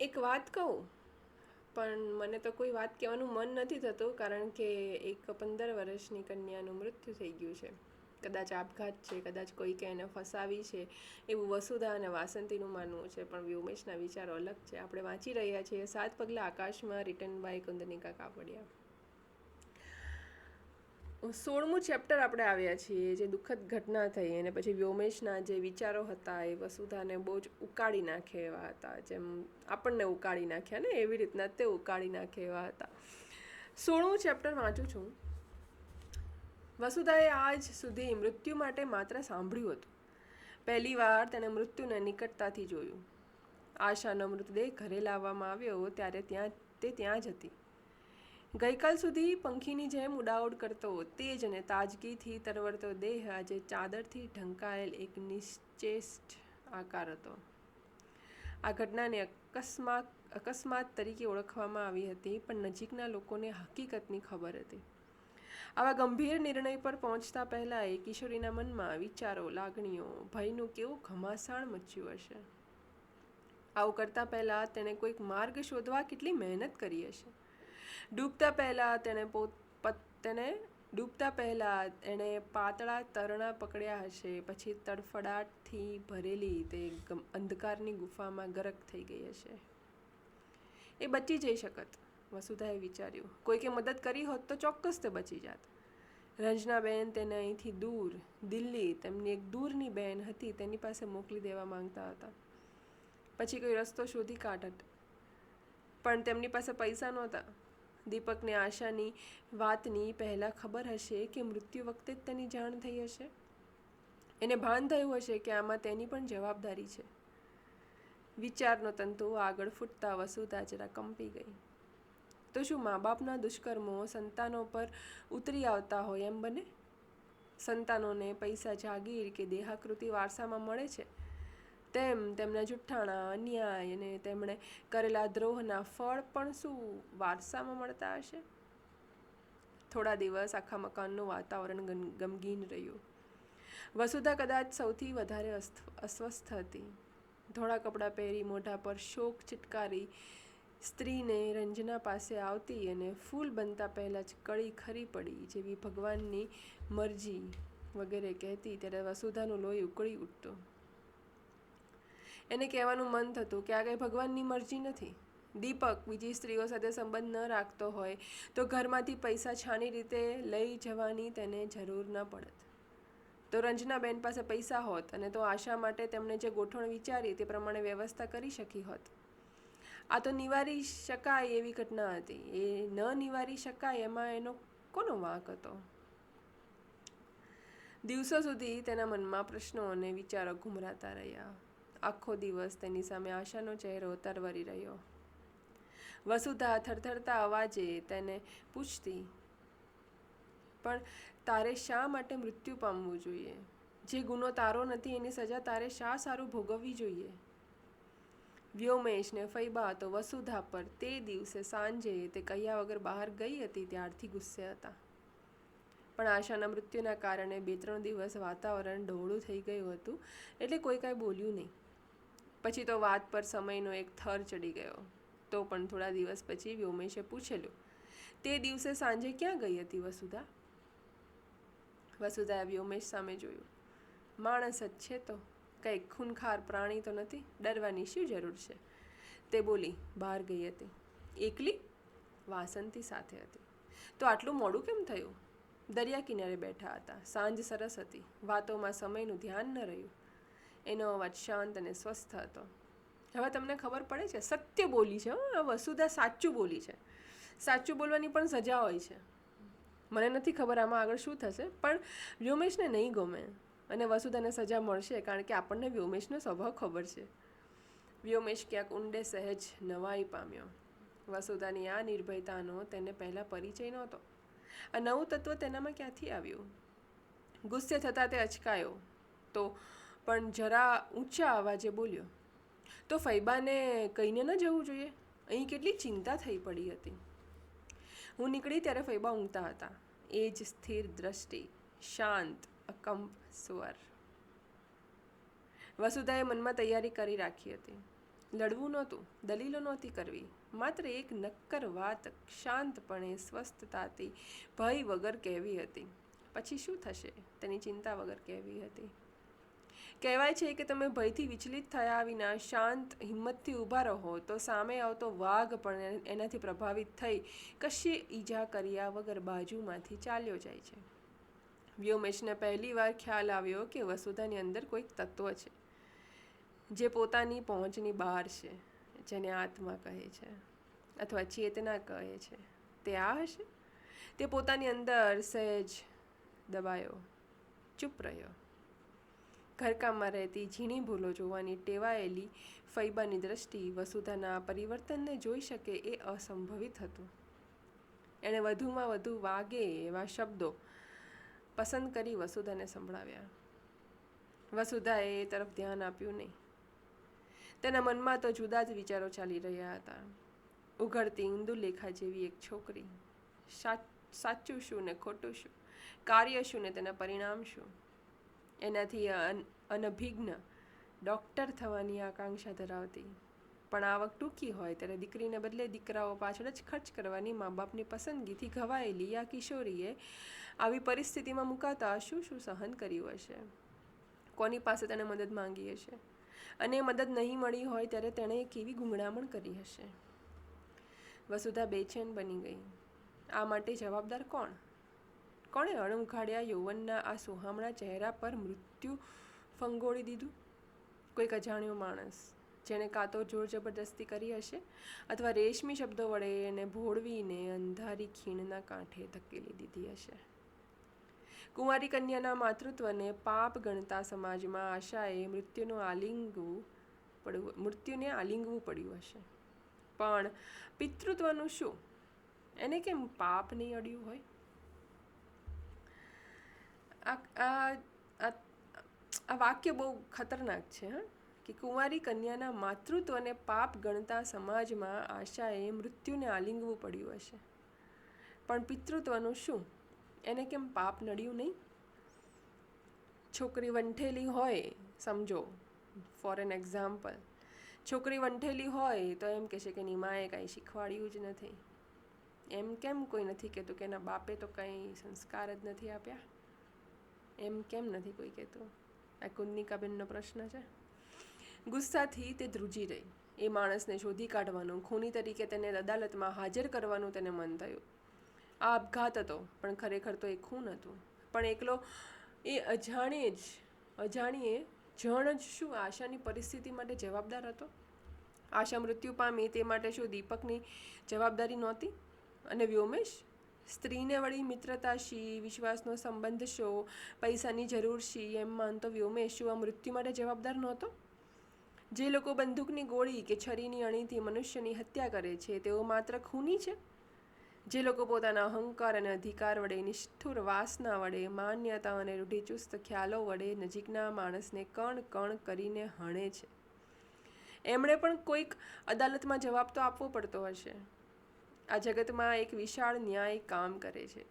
એક વાત કહું? પણ મને તો કોઈ વાત કહેવાનું મન નથી થતું, કારણ કે એક પંદર વર્ષની કન્યાનું મૃત્યુ થઈ ગયું છે. કદાચ આપઘાત છે, કદાચ કોઈકે એને ફસાવી છે, એવું વસુધા અને વાસંતીનું માનવું છે, પણ વ્યોમેશના વિચારો અલગ છે. આપણે વાંચી રહ્યા છીએ, સાત પગલા આકાશમાં, રિટર્ન બાય કુંદનિકા કાપડિયા. સોળમું ચેપ્ટર આપણે આવ્યા છીએ, જે દુઃખદ ઘટના થઈ અને પછી વ્યોમેશના જે વિચારો હતા એ વસુધાને બહુ જ ઉકાળી નાખે એવા હતા, જેમ આપણને ઉકાળી નાખ્યા ને એવી રીતના તે ઉકાળી નાખે એવા હતા. સોળમું ચેપ્ટર વાંચું છું. વસુધાએ આજ સુધી મૃત્યુ માટે માત્ર સાંભળ્યું હતું. પહેલી વાર તેણે મૃત્યુને નિકટતાથી જોયું. આશાનો મૃતદેહ ઘરે લાવવામાં આવ્યો ત્યારે ત્યાં, તે ત્યાં જ હતી. ગઈકાલ સુધી પંખીની જેમ ઉડાઉડ કરતો, તેજ અને તાજગીથી તરવરતો દેહ આજે ચાદરથી ઢંકાયેલ એક નિશ્ચેષ્ટ આકાર હતો. આ ઘટનાને અકસ્માત અકસ્માત તરીકે ઓળખવામાં આવી હતી, પણ નજીકના લોકોને હકીકતની ખબર હતી. આવા ગંભીર નિર્ણય પર પહોંચતા પહેલાં એ કિશોરીના મનમાં વિચારો, લાગણીઓ, ભયનું કેવું ઘમાસાણ મચ્યું હશે? આવું કરતાં પહેલાં તેણે કોઈક માર્ગ શોધવા કેટલી મહેનત કરી હશે? ડૂબતા પહેલાં તેણે પોત તેણે ડૂબતા પહેલાં એણે પાતળા તરણા પકડ્યા હશે. પછી તડફડાટથી ભરેલી તે અંધકારની ગુફામાં ગરક થઈ ગઈ હશે. એ બચી જઈ શકત, વસુધાએ વિચાર્યું. કોઈકે મદદ કરી હોત તો ચોક્કસ તે બચી જાત. રંજનાબેન તેને અહીંથી દૂર, દિલ્હી, તેમની એક દૂરની બહેન હતી તેની પાસે મોકલી દેવા માંગતા હતા. પછી કોઈ રસ્તો શોધી કાઢત. પણ તેમની પાસે પૈસા નહોતા. દીપકને આશાની વાતની પહેલાં ખબર હશે કે મૃત્યુ વખતે જ તેની જાણ થઈ હશે? એને ભાન થયું હશે કે આમાં તેની પણ જવાબદારી છે. વિચારનો તંતુ આગળ ફૂટતા વસુધા જરા કંપી ગઈ. તો શું મા બાપના દુષ્કર્મો સંતાનો પર ઉતરી આવતા હોય એમ બને? સંતાનોને પૈસા જાગીર કે દેહાકૃતિ વારસામાં મળે છે? તેમ તેમના જુઠ્ઠાણા અન્યાય અને તેમણે કરેલા દ્રોહના ફળ પણ શું વારસામાં મળતા હશે? થોડા દિવસ આખા મકાનનું વાતાવરણ ગમગીન રહ્યું. વસુધા કદાચ સૌથી વધારે અસ્વસ્થ હતી. ધોળા કપડાં પહેરી મોઢા પર શોક ચિટકારી સ્ત્રીને રંજના પાસે આવતી અને ફૂલ બનતા પહેલાં જ કળી ખરી પડી જેવી ભગવાનની મરજી વગેરે કહેતી, ત્યારે વસુધાનું લોહી ઉકળી ઉઠતું. એને કહેવાનું મન થતું કે આ કંઈ ભગવાનની મરજી નથી. દીપક બીજી સ્ત્રીઓ સાથે સંબંધ ન રાખતો હોય તો ઘરમાંથી પૈસા છાની રીતે લઈ જવાની તેને જરૂર ન પડત. તો રંજનાબેન પાસે પૈસા હોત અને તો આશા માટે તેમણે જે ગોઠવણ વિચારી તે પ્રમાણે વ્યવસ્થા કરી શકી હોત. આ તો નિવારી શકાય એવી ઘટના હતી. એ ન નિવારી શકાય એમાં એનો કોનો વાંક હતો? દિવસો સુધી તેના મનમાં પ્રશ્નો અને વિચારો ઘુમરાતા રહ્યા. આખો દિવસ તેની સામે આશાનો ચહેરો તરવરી રહ્યો. વસુધા થરથરતા અવાજે તેને પૂછતી, પણ તારે શા માટે મૃત્યુ પામવું જોઈએ? જે ગુનો તારો નથી, એની સજા તારે શા સારું ભોગવવી જોઈએ? વ્યોમેશને ફૈબા તો વસુધા પર તે દિવસે સાંજે તે કહ્યા વગર બહાર ગઈ હતી, ત્યારથી ગુસ્સે હતા. પણ આશાના મૃત્યુના કારણે બે ત્રણ દિવસ વાતાવરણ ઢોળું થઈ ગયું હતું, એટલે કોઈ કાંઈ બોલ્યું નહીં. પછી તો વાત પર સમયનો એક થર ચડી ગયો. તો પણ થોડા દિવસ પછી વ્યોમેશે પૂછેલું, તે દિવસે સાંજે ક્યાં ગઈ હતી વસુધા? વસુધાએ વ્યોમેશ સામે જોયું, માણસ જ છે તો, કંઈક ખૂનખાર પ્રાણી તો નથી, ડરવાની શું જરૂર છે? તે બોલી, બહાર ગઈ હતી. એકલી? વાસંતી સાથે હતી. તો આટલું મોડું કેમ થયું? દરિયા કિનારે બેઠા હતા, સાંજ સરસ હતી, વાતોમાં સમયનું ધ્યાન ન રહ્યું. એનો અવાજ શાંત અને સ્વસ્થ હતો. હવે તમને ખબર પડે છે, સત્ય બોલી છે આ વસુધા સાચું બોલી છે. સાચું બોલવાની પણ સજા હોય છે. મને નથી ખબર આમાં આગળ શું થશે, પણ વ્યોમેશને નહીં ગમે અને વસુધાને સજા મળશે, કારણ કે આપણને વ્યોમેશનો સ્વભાવ ખબર છે. વ્યોમેશ ક્યાંક ઊંડે સહેજ નવાઈ પામ્યો. વસુધાની આ નિર્ભયતાનો તેને પહેલાં પરિચય નહોતો. આ નવું તત્વ તેનામાં ક્યાંથી આવ્યું? ગુસ્સે થતાં તે અચકાયો. તો પણ જરા ઊંચા અવાજે બોલ્યો, તો ફૈબાને કહીને ન જવું જોઈએ? અહીં કેટલી ચિંતા થઈ પડી હતી. હું નીકળી ત્યારે ફૈબા ઊંઘતા હતા. એ જ સ્થિર દ્રષ્ટિ, શાંત, અકંપ સ્વર. વસુધાએ મનમાં તૈયારી કરી રાખી હતી. લડવું નહોતું, દલીલો નહોતી કરવી. માત્ર એક નક્કર વાત શાંતપણે, સ્વસ્થતાથી ભય વગર કહેવી હતી. પછી શું થશે? તેની ચિંતા વગર કહેવી હતી. કહેવાય છે કે તમે ભયથી વિચલિત થયા વિના શાંત હિંમતથી ઊભા રહો, તો સામે આવતો વાઘ પણ એનાથી પ્રભાવિત થઈ કશી ઈજા કર્યા વગર બાજુમાંથી ચાલ્યો જાય છે. વ્યોમેશને પહેલી વાર ખ્યાલ આવ્યો કે વસુધાની અંદર કોઈક તત્વ છે, જે પોતાની પહોંચની બહાર છે, જેને આત્મા કહે છે, અથવા ચેતના કહે છે. તે આ હશે? તે પોતાની અંદર સહેજ દબાયો, ચૂપ રહ્યો. ઘરકામમાં રહેતી ઝીણી ભૂલો જોવાની ટેવાયેલી ફૈબાની દ્રષ્ટિ વસુધાના પરિવર્તનને જોઈ શકે એ અસંભવિત હતું. એણે વધુમાં વધુ વાગે એવા શબ્દો પસંદ કરી વસુધાને સંભળાવ્યા. વસુધાએ એ તરફ ધ્યાન આપ્યું નહીં. તેના મનમાં તો જુદા જ વિચારો ચાલી રહ્યા હતા. ઉઘડતી ઇન્દુલેખા જેવી એક છોકરી. સાચું શું ને ખોટું શું? કાર્ય શું ને તેના પરિણામ શું? એનાથી અનભિજ્ઞ ડૉક્ટર થવાની આકાંક્ષા ધરાવતી. પણ આવક ટૂંકી હોય ત્યારે દીકરીને બદલે દીકરાઓ પાછળ જ ખર્ચ કરવાની મા બાપની પસંદગીથી ઘવાયેલી આ કિશોરીએ આવી પરિસ્થિતિમાં મુકાતા શું શું સહન કર્યું હશે? કોની પાસે તેણે મદદ માંગી હશે? અને મદદ નહીં મળી હોય ત્યારે તેણે કેવી ગુંગળામણ કરી હશે? વસુધા બેચેન બની ગઈ. આ માટે જવાબદાર કોણ? કોણે અણઉઘાડ્યા યૌવનના આ સુહામણા ચહેરા પર મૃત્યુ ફંગોળી દીધું? કોઈક અજાણ્યો માણસ, જેણે કાં તો જોર જબરદસ્તી કરી હશે અથવા રેશમી શબ્દો વડે એને ભોળવીને અંધારી ખીણના કાંઠે ધકેલી દીધી હશે? કુંવારી કન્યાના માતૃત્વને પાપ ગણતા સમાજમાં આશાએ મૃત્યુનું આલિંગવું પડવું, મૃત્યુને આલિંગવું પડ્યું હશે. પણ પિતૃત્વનું શું? એને કેમ પાપ નહીં અડ્યું હોય? આ આ વાક્ય બહુ ખતરનાક છે, હા. કે કુંવારી કન્યાના માતૃત્વને પાપ ગણતા સમાજમાં આશાએ મૃત્યુને આલિંગવું પડ્યું હશે. પણ પિતૃત્વનું શું? એને કેમ પાપ નડ્યું નહીં? છોકરી વંઠેલી હોય, સમજો ફોર એન એક્ઝામ્પલ છોકરી વંઠેલી હોય તો એમ કહેશે કે એની માએ કાંઈ શીખવાડ્યું જ નથી. એમ કેમ કોઈ નથી કહેતું કે એના બાપે તો કંઈ સંસ્કાર જ નથી આપ્યા? એમ કેમ નથી કોઈ કહેતું? આ કુંદનિકાબેનનો પ્રશ્ન છે. ગુસ્સાથી તે ધ્રુજી રહી. એ માણસને શોધી કાઢવાનું, ખૂની તરીકે તેને અદાલતમાં હાજર કરવાનું તેને મન થયું. આ આપઘાત હતો, પણ ખરેખર તો એ ખૂન હતું. પણ એકલો, એ અજાણીએ જ, અજાણીએ જણ જ શું આશાની પરિસ્થિતિ માટે જવાબદાર હતો? આશા મૃત્યુ પામી તે માટે શું દીપકની જવાબદારી નહોતી? અને વ્યોમેશ? સ્ત્રીને વળી મિત્રતા શી, વિશ્વાસનો સંબંધ શો, પૈસાની જરૂર શી, એમ માનતો વ્યોમેશ. આ મૃત્યુ માટે જવાબદાર નહોતો? જે લોકો બંદૂકની ગોળી કે છરીની અણીથી મનુષ્યની હત્યા કરે છે, તેઓ માત્ર ખૂની છે? જે લોકો પોતાના અહંકાર અને અધિકાર વડે નિષ્ઠુર વાસના વડે, માન્યતા અને રૂઢિચુસ્ત ખ્યાલો વડે નજીકના માણસને કણ કણ કરીને હણે છે. એમણે પણ કોઈક અદાલતમાં જવાબ તો આપવો પડતો હશે. આ જગતમાં એક વિશાળ ન્યાય કામ કરે છે.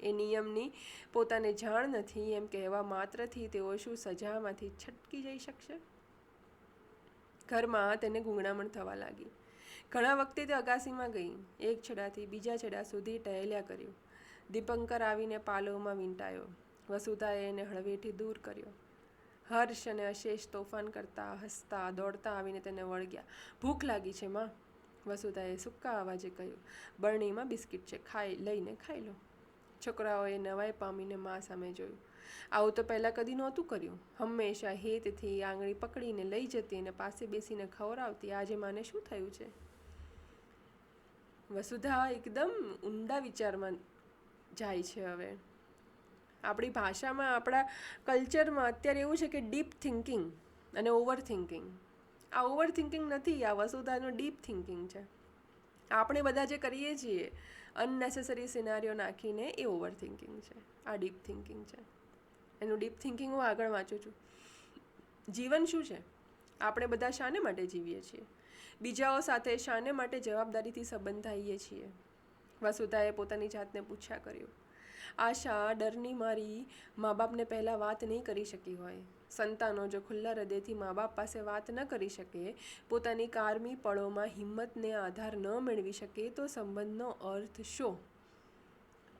એ નિયમની પોતાને જાણ નથી, એમ કહેવા માત્રથી તેઓ શું સજામાંથી છટકી જઈ શકશે? ઘરમાં તેને ગૂંગણામણ થવા લાગી. ઘણા વખતે તે અગાસીમાં ગઈ, એક છેડાથી બીજા છેડા સુધી ટહેલ્યા કર્યું. દીપંકર આવીને પાલોમાં વીંટાયો. વસુધાએ એને હળવેથી દૂર કર્યો. હર્ષ અને અશેષ તોફાન કરતા હસતા દોડતા આવીને તેને વળગ્યા. ભૂખ લાગી છે, માં. વસુધાએ સૂકા અવાજે કહ્યું, બરણીમાં બિસ્કિટ છે, ખાઈ, લઈને ખાઈ લો. છોકરાઓએ નવાઈ પામીને મા સામે જોયું, આવું તો પહેલાં કદી નહોતું કર્યું. હંમેશા હેતથી આંગળી પકડીને લઈ જતી અને પાસે બેસીને ખવડાવતી. આજે માને શું થયું છે? વસુધા એકદમ ઊંડા વિચારમાં જાય છે હવે. આપણી ભાષામાં, આપણા કલ્ચરમાં અત્યારે એવું છે કે ડીપ થિંકિંગ અને ઓવર થિંકિંગ. આ ઓવર થિંકિંગ નથી, આ વસુધાનું ડીપ થિંકિંગ છે. આપણે બધા જે કરીએ છીએ અનનેસેસરી સિનારીઓ નાખીને એ ઓવર થિંકિંગ છે, આ ડીપ થિંકિંગ છે. એનું ડીપ થિંકિંગ હું આગળ વાંચું છું. જીવન શું છે? આપણે બધા શાને માટે જીવીએ છીએ. બીજાઓ સાથે શાને માટે જવાબદારીથી સંબંધાઈએ છીએ. વસુધાએ પોતાની જાતને પૂછ્યા કર્યું. આશા, ડરની મારી મા બાપને પહેલાં વાત નહીં કરી શકી હોય. સંતાનો જો ખુલ્લા હૃદયથી મા બાપ પાસે વાત ન કરી શકે, પોતાની કારમી પળોમાં હિંમતને આધાર ન મેળવી શકે, તો સંબંધનો અર્થ શો?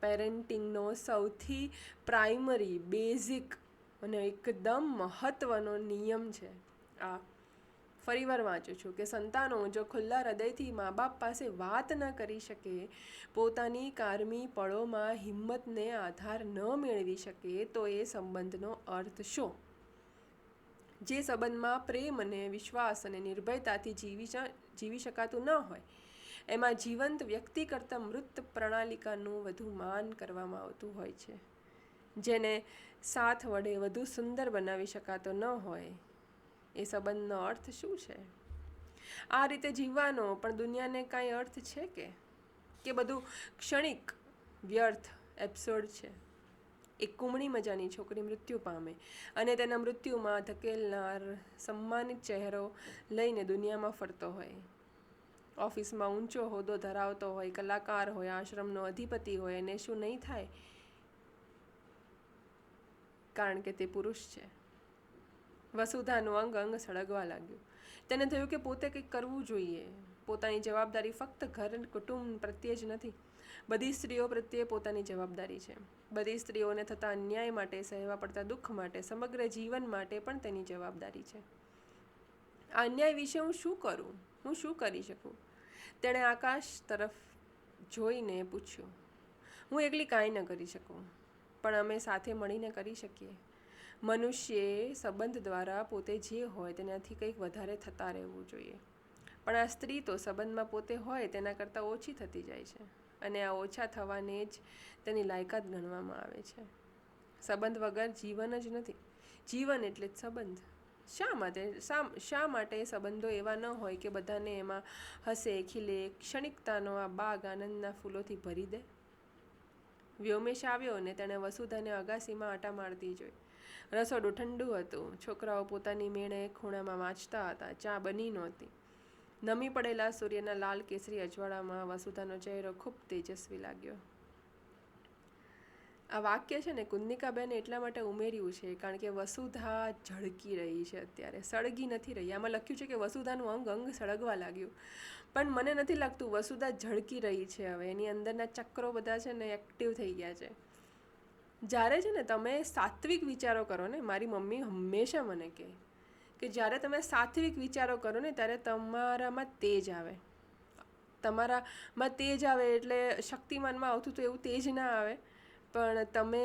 પેરેન્ટિંગનો સૌથી પ્રાઇમરી, બેઝિક અને એકદમ મહત્ત્વનો નિયમ છે. આ ફરીવાર વાંચું છું કે સંતાનો જો ખુલ્લા હૃદયથી મા બાપ પાસે વાત ન કરી શકે, પોતાની કારમી પળોમાં હિંમતને આધાર ન મેળવી શકે, તો એ સંબંધનો અર્થ શું? જે સંબંધમાં પ્રેમ અને વિશ્વાસ અને નિર્ભયતાથી જીવી જીવી શકાતું ન હોય. એમાં જીવંત વ્યક્તિ કરતાં મૃત પ્રણાલિકાનું વધુ માન કરવામાં આવતું હોય છે. જેને સાથ વડે વધુ સુંદર બનાવી શકાતો ન હોય. એ સંબંધનો અર્થ શું છે? આ રીતે જીવવાનો પણ દુનિયાને કાંઈ અર્થ છે કે? કે બધું ક્ષણિક, વ્યર્થ એપિસોડ છે? એક કુમળી મજાની છોકરી મૃત્યુ પામે અને તેના મૃત્યુમાં ધકેલનાર સન્માનિત ચહેરો લઈને દુનિયામાં ફરતો હોય. ઓફિસમાં ઊંચો હોદ્દો ધરાવતો હોય, કલાકાર હોય, આશ્રમનો અધિપતિ હોય અને શું નહીં થાય? કારણ કે તે પુરુષ છે. વસુધાનું અંગ અંગ સળગવા લાગ્યું. તેને થયું કે પોતે કંઈક કરવું જોઈએ. પોતાની જવાબદારી ફક્ત ઘર કુટુંબ પ્રત્યે જ નથી બધી સ્ત્રીઓ પ્રત્યે પોતાની જવાબદારી છે. બધી સ્ત્રીઓને થતા અન્યાય માટે, સહેવા પડતા દુઃખ માટે, સમગ્ર જીવન માટે પણ તેની જવાબદારી છે. આ અન્યાય વિશે હું શું કરું? હું શું કરી શકું? તેણે આકાશ તરફ જોઈને પૂછ્યું, હું એકલી કાંઈ ન કરી શકું, પણ અમે સાથે મળીને કરી શકીએ. મનુષ્યએ સંબંધ દ્વારા પોતે જે હોય તેનાથી કંઈક વધારે થતા રહેવું જોઈએ. પણ આ સ્ત્રી તો સંબંધમાં પોતે હોય તેના કરતાં ઓછી થતી જાય છે. અને આ ઓછા થવાને જ તેની લાયકાત ગણવામાં આવે છે. સંબંધ વગર જીવન જ નથી. જીવન એટલે જ સંબંધ. શા માટે, શા શા માટે સંબંધો એવા ન હોય કે બધાને એમાં હસે ખીલે, ક્ષણિકતાનો આ બાગ આનંદના ફૂલોથી ભરી દે? વ્યોમેશ આવ્યો ને તેણે વસુધાને અગાસીમાં આટા મારતી જોઈ. રસોડું ઠંડુ હતું. છોકરાઓ પોતાની મેળે ખૂણામાં વાંચતા હતા. ચા બની નહોતી. નમી પડેલા સૂર્યના લાલ કેસરી અજવાળામાં વસુધાનો ચહેરો ખૂબ તેજસ્વી લાગ્યો. આ વાક્ય છે ને કુંદનિકાબેન એટલા માટે ઉમેર્યું છે કારણ કે વસુધા ઝળકી રહી છે અત્યારે. સળગી નથી રહી. આમાં લખ્યું છે કે વસુધાનું અંગ અંગ સળગવા લાગ્યું. પણ મને નથી લાગતું વસુધા ઝળકી રહી છે હવે. એની અંદરના ચક્રો બધા છે ને એક્ટિવ થઈ ગયા છે. જ્યારે છે ને તમે સાત્વિક વિચારો કરો ને, મારી મમ્મી હંમેશા મને કહે કે જ્યારે તમે સાત્વિક વિચારો કરો ને ત્યારે તમારામાં તેજ આવે. તમારામાં તેજ આવે એટલે શક્તિમાનમાં આવતું તો એવું તેજ ના આવે. પણ તમે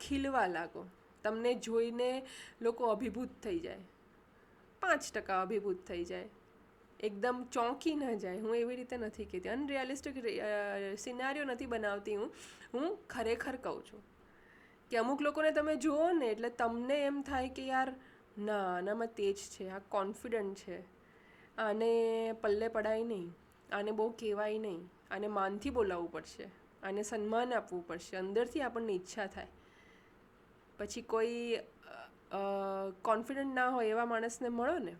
ખીલવા લાગો. તમને જોઈને લોકો અભિભૂત થઈ જાય. પાંચ ટકા અભિભૂત થઈ જાય. એકદમ ચોંકી ન જાય. હું એવી રીતે નથી કહેતી. અનરિયાલિસ્ટિક સિનારીઓ નથી બનાવતી હું. હું ખરેખર કહું છું કે અમુક લોકોને તમે જુઓ ને એટલે તમને એમ થાય કે યાર ના, આનામાં તેજ છે, આ કોન્ફિડન્ટ છે. આને પલ્લે પડાય નહીં, આને બહુ કહેવાય નહીં, આને માનથી બોલાવવું પડશે, આને સન્માન આપવું પડશે, અંદરથી આપણને ઈચ્છા થાય. પછી કોઈ કોન્ફિડન્ટ ના હોય એવા માણસને મળો ને,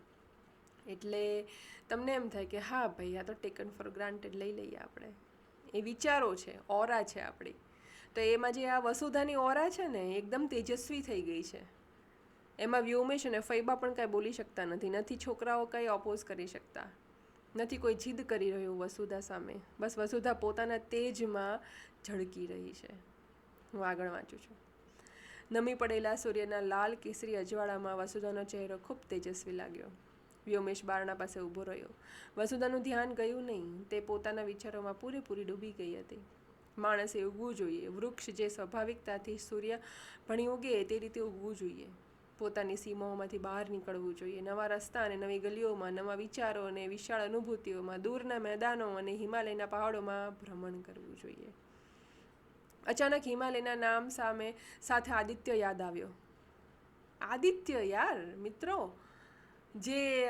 એટલે તમને એમ થાય કે હા ભાઈ, આ તો ટેકન ફોર ગ્રાન્ટેડ લઈ લઈએ આપણે. એ વિચારો છે, ઓરા છે આપણી. તો એમાં જે આ વસુધાની ઓરા છે ને એકદમ તેજસ્વી થઈ ગઈ છે. એમાં વ્યોમેશ અને ફૈબા પણ કાંઈ બોલી શકતા નથી. નથી છોકરાઓ કંઈ ઓપોઝ કરી શકતા. નથી કોઈ જીદ કરી રહ્યું વસુધા સામે. બસ વસુધા પોતાના તેજમાં ઝળકી રહી છે. હું આગળ વાંચું છું. નમી પડેલા સૂર્યના લાલ કેસરી અજવાળામાં વસુધાનો ચહેરો ખૂબ તેજસ્વી લાગ્યો. વ્યોમેશ બારણા પાસે ઊભો રહ્યો. વસુધાનું ધ્યાન ગયું નહીં. તે પોતાના વિચારોમાં પૂરેપૂરી ડૂબી ગઈ હતી. માણસે ઉગવું જોઈએ. વૃક્ષ જે સ્વાભાવિકતાથી સૂર્ય ભણી ઉગે તે રીતે ઉગવું જોઈએ. પોતાની સીમાઓમાંથી બહાર નીકળવું જોઈએ. નવા રસ્તા અને નવી ગલીઓમાં નવા વિચારો અને વિશાળ અનુભૂતિઓમાં દૂરના મેદાનો અને હિમાલયના પહાડોમાં ભ્રમણ કરવું જોઈએ. અચાનક હિમાલયના નામ સામે સાથે આદિત્ય યાદ આવ્યો. આદિત્ય યાર, મિત્રો! જે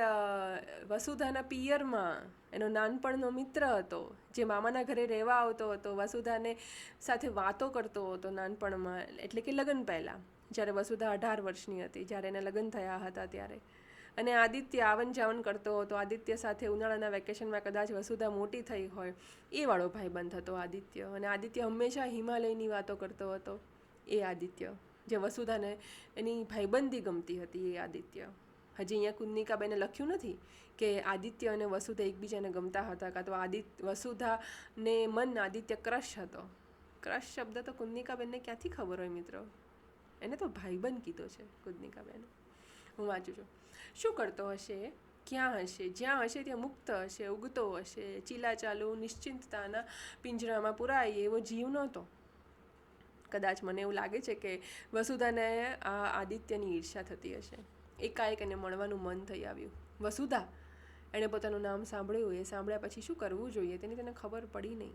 વસુધાના પિયરમાં, એનો નાનપણનો મિત્ર હતો, જે મામાના ઘરે રહેવા આવતો હતો, વસુધાને સાથે વાતો કરતો હતો નાનપણમાં, એટલે કે લગ્ન પહેલાં. જ્યારે વસુધા અઢાર વર્ષની હતી, જ્યારે એના લગ્ન થયા હતા ત્યારે. અને આદિત્ય આવન જાવન કરતો હતો. આદિત્ય સાથે ઉનાળાના વેકેશનમાં કદાચ વસુધા મોટી થઈ હોય, એ વાળો ભાઈબંધ હતો આદિત્ય. અને આદિત્ય હંમેશા હિમાલયની વાતો કરતો હતો. એ આદિત્ય. જે વસુધાને એની ભાઈબંધી ગમતી હતી, એ આદિત્ય. હજી અહીંયા કુન્નિકાબેને લખ્યું નથી કે આદિત્ય અને વસુધા એકબીજાને ગમતા હતા કાં તો આદિત્ય વસુધાને મન આદિત્ય ક્રશ હતો. ક્રશ શબ્દ તો કુન્નિકાબેનને ક્યાંથી ખબર હોય મિત્રો? એને તો ભાઈબંધ કીધો છે કુન્નિકાબેને હું વાંચું છું. શું કરતો હશે? ક્યાં હશે? જ્યાં હશે ત્યાં મુક્ત હશે, ઉગતો હશે, ચીલા ચાલુ, નિશ્ચિંતતાના પિંજરામાં પુરાય એવો જીવ નહોતો. કદાચ મને એવું લાગે છે કે વસુધાને આ આદિત્યની ઈર્ષા થતી હશે. એકાએક એને મળવાનું મન થઈ આવ્યું. વસુધા! એણે પોતાનું નામ સાંભળ્યું. એ સાંભળ્યા પછી શું કરવું જોઈએ? તેની તેને ખબર પડી નહીં.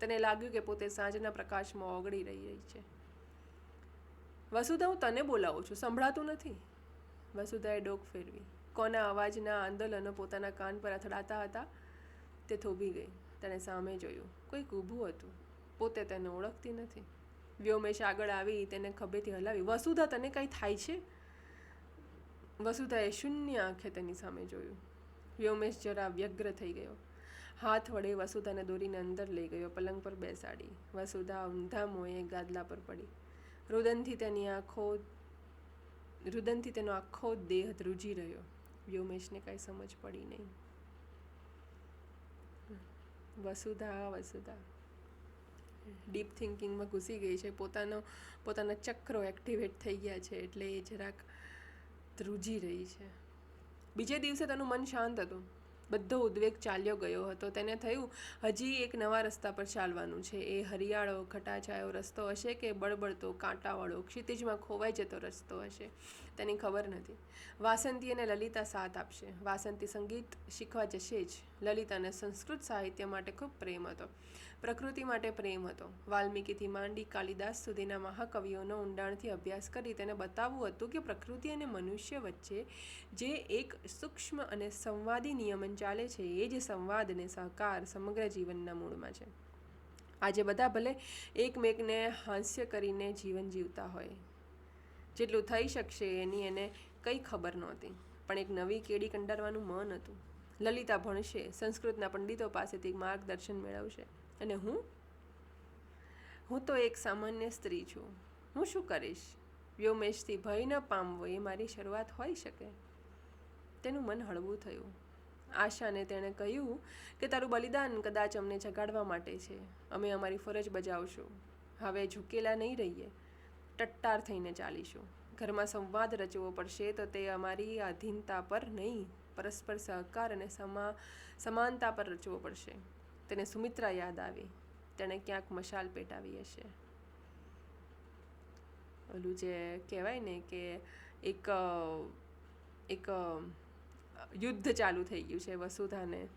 તને લાગ્યું કે પોતે સાંજના પ્રકાશમાં ઓગળી રહી રહી છે. વસુધા, હું તને બોલાવું છું. સંભળાતું નથી? વસુધાએ ડોક ફેરવી. કોના અવાજના આંદોલનો પોતાના કાન પર અથડાતા હતા, તે થોભી ગઈ. તેણે સામે જોયું. કોઈક ઊભું હતું. પોતે તેને ઓળખતી નથી. વ્યોમેશ આગળ આવી તેને ખભેથી હલાવી. વસુધા, તને કંઈ થાય છે? વસુધાએ શૂન્ય આંખે તેની સામે જોયું. વ્યોમેશ જરા વ્યગ્ર થઈ ગયો. હાથ વડે વસુધાને દોરીને અંદર લઈ ગયો, પલંગ પર બેસાડી. વસુધા ઊંધા મોએ ગાદલા પર પડી. રુદનથી તેની આંખો, રુદનથી તેનો આખો દેહ ધ્રુજી રહ્યો. વ્યોમેશને કાંઈ સમજ પડી નહીં. વસુધા વસુધા. ડીપ થિંકિંગમાં ઘૂસી ગઈ છે. પોતાનો, પોતાના ચક્રો એક્ટિવેટ થઈ ગયા છે એટલે એ જરાક ધ્રુજી રહી છે. બીજે દિવસે તેનું મન શાંત હતું. બધો ઉદ્વેગ ચાલ્યો ગયો હતો. તેને થયું, હજી એક નવા રસ્તા પર ચાલવાનું છે. એ હરિયાળો, ઘટાછાયો રસ્તો હશે કે બળબડતો કાંટાવાળો, ક્ષિતિજમાં ખોવાઈ જતો રસ્તો હશે? તેની ખબર નથી. વાસંતી અને લલિતા સાથ આપશે. વાસંતી સંગીત શીખવા જશે જ. લલિતાને સંસ્કૃત સાહિત્ય માટે ખૂબ પ્રેમ હતો. પ્રકૃતિ માટે પ્રેમ હતો. વાલ્મીકીથી માંડી કાલિદાસ સુધીના મહાકવિઓનો ઊંડાણથી અભ્યાસ કરી તેને બતાવવું હતું કે પ્રકૃતિ અને મનુષ્ય વચ્ચે જે એક સૂક્ષ્મ અને સંવાદી નિયમન ચાલે છે, એ જ સંવાદ અને સહકાર સમગ્ર જીવનના મૂળમાં છે. આજે બધા ભલે એકમેકને હાસ્ય કરીને જીવન જીવતા હોય જેટલું થઈ શકશે એની એને કંઈ ખબર નહોતી. પણ એક નવી કેડી કંડારવાનું મન હતું. લલિતા ભણશે, સંસ્કૃતના પંડિતો પાસેથી માર્ગદર્શન મેળવશે. અને હું? હું તો એક સામાન્ય સ્ત્રી છું. હું શું કરીશ? વ્યોમેશથી ભય ન પામવો એ મારી શરૂઆત હોઈ શકે. તેનું મન હળવું થયું. આશાને તેણે કહ્યું કે તારું બલિદાન કદાચ અમને જગાડવા માટે છે. અમે અમારી ફરજ બજાવશું. હવે ઝૂકેલા નહીં રહીએ. ટટ્ટાર થઈને ચાલીશું. ઘરમાં સંવાદ રચવો પડશે તો તે અમારી આધીનતા પર નહીં, પરસ્પર સહકાર અને સમા, સમાનતા પર રચવો પડશે. તેને સુમિત્રા યાદ આવી. તેણે ક્યાંક મશાલ પેટાવી હશે. ઓલું જે કહેવાય ને કે એક એક યુદ્ધ ચાલુ થઈ ગયું છે વસુધાને.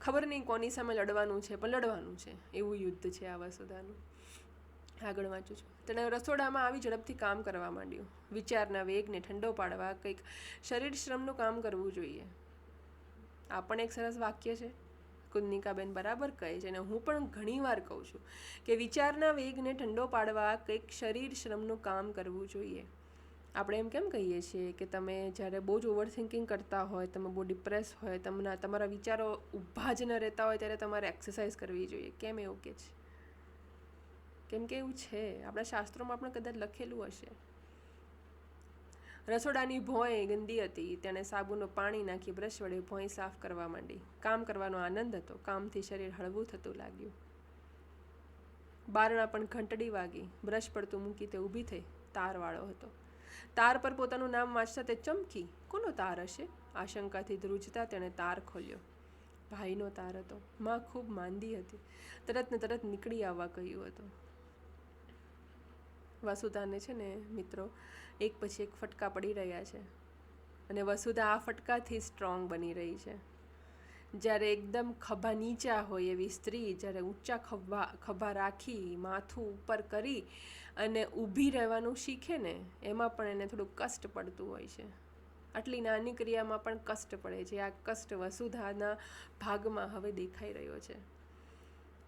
ખબર નહીં કોની સામે લડવાનું છે, પણ લડવાનું છે. એવું યુદ્ધ છે આ વસુધાનું. આગળ વાંચું છું. તેણે રસોડામાં આવી ઝડપથી કામ કરવા માંડ્યું. વિચારના વેગને ઠંડો પાડવા કંઈક શરીર શ્રમનું કામ કરવું જોઈએ. આ પણ એક સરસ વાક્ય છે. કુન્નિકાબેન બરાબર કહે છે અને હું પણ ઘણીવાર કહું છું કે વિચારના વેગને ઠંડો પાડવા કંઈક શરીર શ્રમનું કામ કરવું જોઈએ. આપણે એમ કેમ કહીએ છીએ કે તમે જ્યારે બહુ જ ઓવર થિંકિંગ કરતા હોય, તમે બહુ ડિપ્રેસ હોય, તમને તમારા વિચારો ઊભા જ ન રહેતા હોય ત્યારે તમારે એક્સરસાઇઝ કરવી જોઈએ. કેમ એવું કે છે? કેમ કે એવું છે. આપણા શાસ્ત્રોમાં પણ કદાચ લખેલું હશે. રસોડાની ભોંય ગંદી હતી. તેણે સાબુનું પાણી નાખી બ્રશ વડે ભોંય સાફ કરવા માંડી. કામ કરવાનો આનંદ હતો. કામથી શરીર હળવું થતું લાગ્યું. બારણા પણ ઘંટડી વાગી. બ્રશ પડતું મૂકી તે ઊભી થઈ. તારવાળો હતો. તાર પર પોતાનું નામ વાંચતા તે ચમકી. કોનો તાર હશે? આશંકાથી ધ્રુજતા તેણે તાર ખોલ્યો. ભાઈનો તાર હતો. માં ખૂબ માંદી હતી. તરત ને તરત નીકળી આવવા કહ્યું હતું. વસુધાને છે ને મિત્રો, એક પછી એક ફટકા પડી રહ્યા છે. અને વસુધા આ ફટકાથી સ્ટ્રોંગ બની રહી છે. જ્યારે એકદમ ખભા નીચા હોય એવી સ્ત્રી, જ્યારે ઊંચા ખભા ખભા રાખી, માથું ઉપર કરી અને ઊભી રહેવાનું શીખે ને, એમાં પણ એને થોડું કષ્ટ પડતું હોય છે. આટલી નાની ક્રિયામાં પણ કષ્ટ પડે છે. આ કષ્ટ વસુધાના ભાગમાં હવે દેખાઈ રહ્યો છે.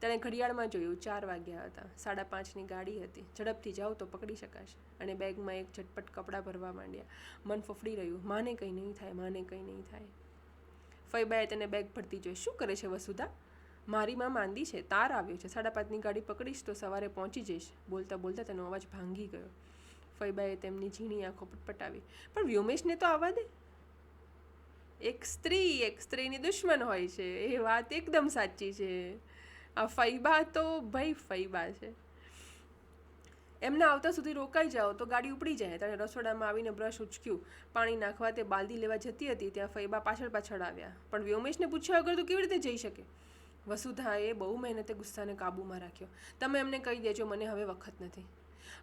તેણે ઘડિયાળમાં જોયું, ચાર વાગ્યા હતા. સાડા પાંચની ગાડી હતી. ઝડપથી જાઓ તો પકડી શકાશે. અને બેગમાં એક ઝટપટ કપડાં ભરવા માંડ્યા. મન ફફડી રહ્યું. માને કંઈ નહીં થાય, માને કંઈ નહીં થાય. ફઈબાએ તેને બેગ ભરતી જોઈ, શું કરે છે વસુધા? મારી માં માંદી છે, તાર આવ્યો છે. સાડા પાંચની ગાડી પકડીશ તો સવારે પહોંચી જઈશ. બોલતા બોલતા તેનો અવાજ ભાંગી ગયો. ફઈબાએ તેમની ઝીણી આંખો પટપટાવી. પણ વ્યોમેશને તો આવવા દે. એક સ્ત્રી, એક સ્ત્રીની દુશ્મન હોય છે. એ વાત એકદમ સાચી છે. આ ફૈબા તો ભાઈ ફૈબા છે. એમને આવતા સુધી રોકાઈ જાઓ તો ગાડી ઉપડી જાય, ત્યારે રસોડામાં આવીને બ્રશ ઉચક્યું. પાણી નાખવા તે બાલદી લેવા જતી હતી, ત્યાં ફૈબા પાછળ પાછળ આવ્યા. પણ વ્યોમેશને પૂછ્યા વગર તો કેવી રીતે જઈ શકે? વસુધાએ બહુ મહેનતે ગુસ્સાને કાબૂમાં રાખ્યો. તમે એમને કહી દેજો, મને હવે વખત નથી.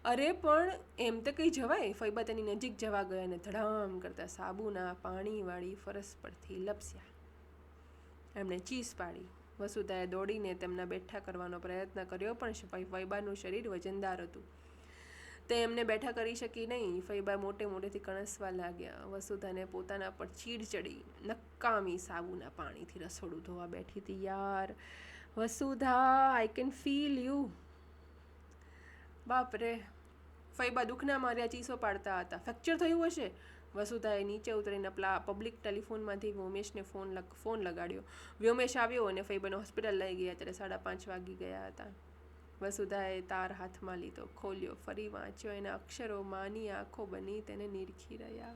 અરે, પણ એમ તો કંઈ જવાય. ફૈબા તેની નજીક જવા ગયા અને ધડામ કરતા સાબુના પાણીવાળી ફરસ પરથી લપસ્યા. એમણે ચીસ પાડી. વસુધાએ દોડીને તેમના બેઠા કરવાનો પ્રયત્ન કર્યો, પણ ફૈબાનું શરીર વજનદાર હતું. તે એમને બેઠા કરી શકી નહીં. ફૈબા મોટે મોટેથી કણસવા લાગ્યા. વસુધાને પોતાના પર ચીડ ચડી, નકામી સાબુના પાણીથી રસોડું ધોવા બેઠી હતી. યાર, Vasudha I can feel you બાપરે. ફૈબા દુઃખના માર્યા ચીસો પાડતા હતા. ફ્રેક્ચર થયું હશે? વસુધાએ નીચે ઉતરીને પ્લા પબ્લિક ટેલિફોનમાંથી વ્યોમેશને ફોન લગ ફોન લગાડ્યો. વ્યોમેશ આવ્યો અને ફૈબાને હોસ્પિટલ લઈ ગયા, ત્યારે સાડા પાંચ વાગી ગયા હતા. વસુધાએ તાર હાથમાં લીધો, ખોલ્યો, ફરી વાંચ્યો, એના અક્ષરો માની આંખો બની તેને નિરખી રહ્યા.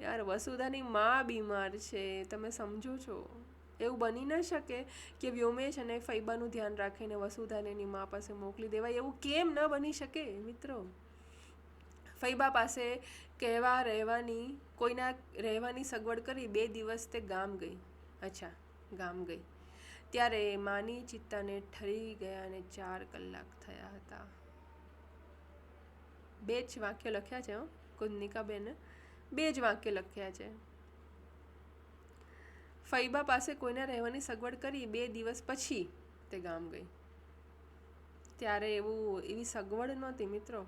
યાર, વસુધાની મા બીમાર છે, તમે સમજો છો? એવું બની ન શકે કે વ્યોમેશ અને ફૈબાનું ધ્યાન રાખીને વસુધાને એની મા પાસે મોકલી દેવાય. એવું કેમ ન બની શકે, મિત્રો? ફૈબા પાસે કહેવા રહેવાની, કોઈના રહેવાની સગવડ કરી, બે દિવસ તે ગામ ગઈ. અચ્છા, ગામ ગઈ. ત્યારે માની ચિત્તાને ઠરી ગયા અને ચાર કલાક થયા હતા. બે જ વાક્ય લખ્યા છે કુદનિકાબેને. બે જ વાક્ય લખ્યા છે. ફૈબા પાસે કોઈને રહેવાની સગવડ કરી, બે દિવસ પછી તે ગામ ગઈ. ત્યારે એવું, એવી સગવડ નહોતી મિત્રો.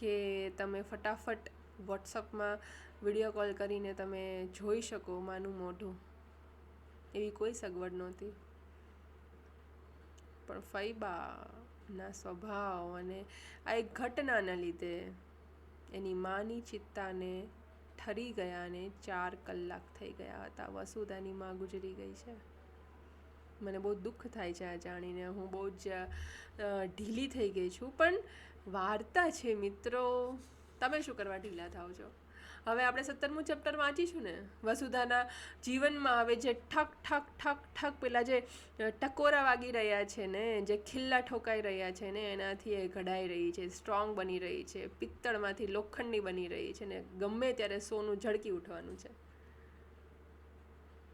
કે તમે ફટાફટ વોટ્સઅપમાં વીડિયો કોલ કરીને તમે જોઈ શકો માનું મોઢું. એવી કોઈ સગવડ નહોતી. પણ ફૈબાના સ્વભાવ અને આ એક ઘટનાના લીધે એની માની ચિત્તાને ઠરી ગયા અને ચાર કલાક થઈ ગયા હતા. વસુધાની માં ગુજરી ગઈ છે. મને બહુ દુઃખ થાય છે આ જાણીને. હું બહુ જ ઢીલી થઈ ગઈ છું. પણ વાર્તા છે, મિત્રો. તમે શું કરવા ઢીલા થાવ છો? હવે આપણે સત્તરમું ચેપ્ટર વાંચીશું ને? વસુધાના જીવનમાં હવે જે ઠક ઠક ઠક ઠક પેલા જે ટકોરા વાગી રહ્યા છે ને, જે ખિલ્લા ઠોકાઈ રહ્યા છે ને, એનાથી એ ઘડાઈ રહી છે, સ્ટ્રોંગ બની રહી છે, પિત્તળમાંથી લોખંડની બની રહી છે ને, ગમે ત્યારે સોનું ઝળકી ઉઠવાનું છે.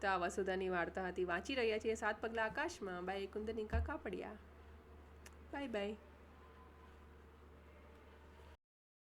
તો આ વસુધાની વાર્તા હતી. વાંચી રહ્યા છીએ સાત પગલા આકાશમાં. બાય કુંદની કાપડિયા પડ્યા. Bye bye.